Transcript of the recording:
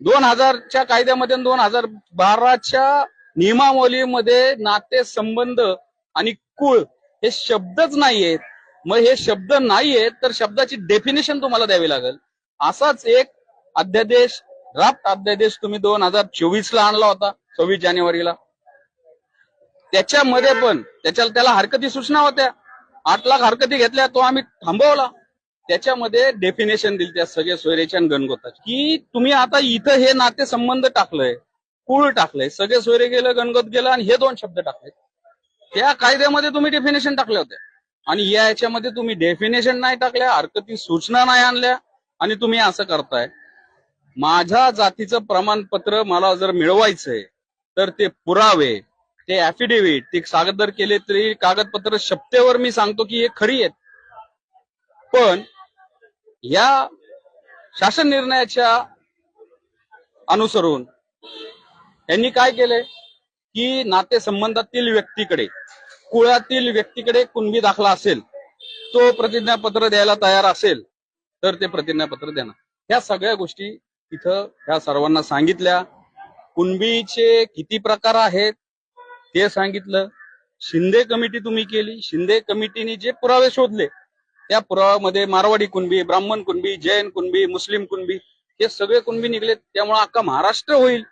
दोन हजारच्या कायद्यामध्ये दोन हजार बाराच्या नियमावलीमध्ये नाते संबंध आणि कुळ हे शब्दच नाहीयेत. मग हे शब्द नाहीयेत तर शब्दाची डेफिनेशन तुम्हाला द्यावी लागेल. असाच एक अध्यादेश राफ्ट अध्यादेश तुम्ही दोन हजार चोवीस ला आणला होता सव्वीस जानेवारीला. त्याच्यामध्ये पण त्याच्या त्याला हरकती सूचना होत्या. आठ लाख हरकती घेतल्या तो आम्ही थांबवला. त्याच्यामध्ये डेफिनेशन दिली त्या सगळे सोयरेच्या आणि गणगोताची. की तुम्ही आता इथं हे नाते संबंध टाकलंय कुळ टाकलंय सगळे सोयरे गेलं गणगोत गेलं आणि हे दोन शब्द टाकले त्या कायद्यामध्ये तुम्ही डेफिनेशन टाकल्या होत्या. आणि या याच्यामध्ये तुम्ही डेफिनेशन नाही टाकल्या हरकती सूचना नाही आणल्या आणि तुम्ही असं करताय. माझ्या जातीचं प्रमाणपत्र मला जर मिळवायचंय तर ते पुरावे ते ऍफिडेव्हिट ते सादर केले तरी कागदपत्र शपथेवर मी सांगतो की हे खरी आहेत. पण या शासन निर्णयाच्या अनुसरून यांनी काय केले? की नातेसंबंधातील व्यक्तीकडे कुळातील व्यक्तीकडे कुणबी दाखला असेल तो प्रतिज्ञापत्र द्यायला तयार असेल तर ते प्रतिज्ञापत्र देणार. ह्या सगळ्या गोष्टी इथं ह्या सर्वांना सांगितल्या. कुणबीचे किती प्रकार आहेत ते सांगितलं. शिंदे कमिटी तुम्ही केली. शिंदे कमिटीने जे पुरावे शोधले त्या पुराव्यामध्ये मारवाडी कुणबी ब्राह्मण कुणबी जैन कुणबी मुस्लिम कुणबी हे सगळे कुणबी निघले त्यामुळे अख्खा महाराष्ट्र होईल.